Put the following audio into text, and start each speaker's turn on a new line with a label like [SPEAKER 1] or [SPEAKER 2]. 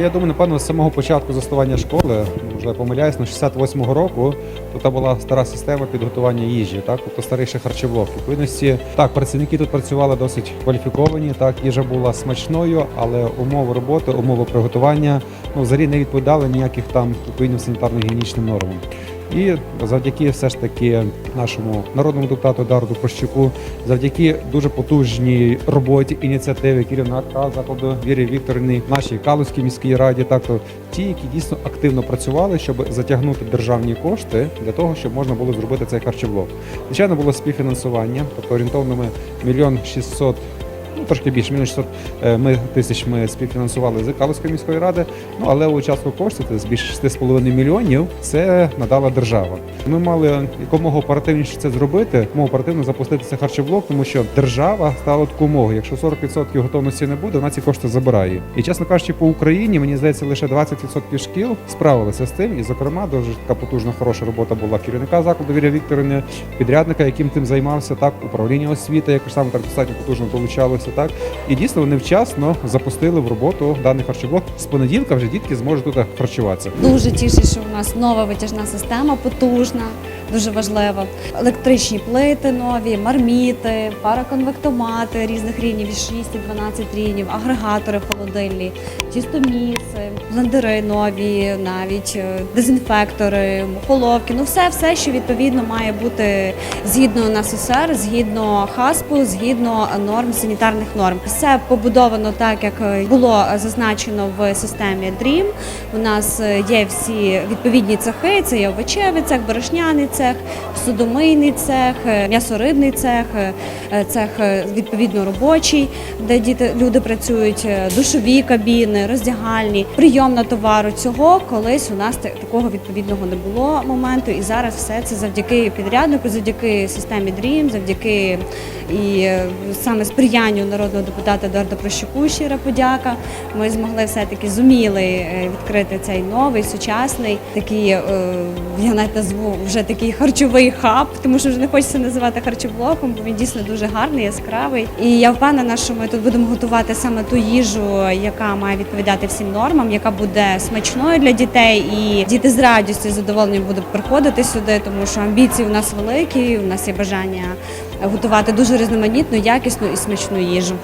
[SPEAKER 1] Я думаю, напевно, з самого початку заснування школи, вже помиляюсь, на 68-го року, то та була стара система підготування їжі, так, тобто старий харчоблок. Відповідності, так, працівники тут працювали досить кваліфіковані, так, їжа була смачною, але умови роботи, умови приготування ну, взагалі не відповідали ніяких там відповідним санітарно-гігієнічним нормам. І завдяки все ж таки нашому народному депутату Дарду Прощуку, завдяки дуже потужній роботі ініціативи керівника закладу Вірі Вікторівни, нашій Калузькій міській раді, так то ті, які дійсно активно працювали, щоб затягнути державні кошти для того, щоб можна було зробити цей харчоблок. Звичайно, було співфінансування, тобто орієнтовно ми мільйон шістсот. Ну, трошки більше, мільйон 600 е, ми, тисяч ми співфінансували з Калузької міської ради. Ну але у частку коштів це більше 6,5 мільйонів. Це надала держава. Ми мали якомога оперативніше це зробити, якомога оперативно запустити цей харчоблок, тому що держава стала умову. Якщо 40% готовності не буде, вона ці кошти забирає. І чесно кажучи, по Україні мені здається, лише 20% шкіл справилися з тим. І, зокрема, дуже така потужна хороша робота була керівника закладу Віря Вікторівни, підрядника, яким тим займався, так управління освіти, якось саме так достатньо потужно долучалося. Так і дійсно вони вчасно запустили в роботу даний харчоблок. З понеділка вже дітки зможуть тут харчуватися.
[SPEAKER 2] Дуже тішить, що у нас нова витяжна система, потужна, дуже важлива. Електричні плити нові, марміти, параконвектомати різних рівнів від 6 і 12 рівнів, агрегатори холодильні, тістоміси, блендери нові, навіть е, дезінфектори, мухоловки. Ну все, все, що відповідно має бути згідно НССР, згідно ХАСПу, згідно норм санітарних норм. Все побудовано так, як е, було зазначено в системі DREAM. У нас е, є всі відповідні цехи. Це є овочевий цех, борошняний цех, судомийний цех, е, м'ясорибний цех, е, е, цех відповідно робочий, де діти люди працюють, душові кабіни, роздягальні, прийомна товару. Цього колись у нас такого відповідного не було моменту. І зараз все це завдяки підряднику, завдяки системі DREAM, завдяки і саме сприянню народного депутата Едуарда Прощуку щира подяка. Ми змогли все-таки зуміли відкрити цей новий, сучасний, такий, я навіть назву вже такий харчовий хаб, тому що вже не хочеться називати харчоблоком, бо він дійсно дуже гарний, яскравий. І я впевнена, що ми тут будемо готувати саме ту їжу, яка має відповідати всім нормам, яка буде смачною для дітей, і діти з радістю і задоволенням будуть приходити сюди, тому що амбіції у нас великі, у нас є бажання готувати дуже різноманітну, якісну і смачну їжу.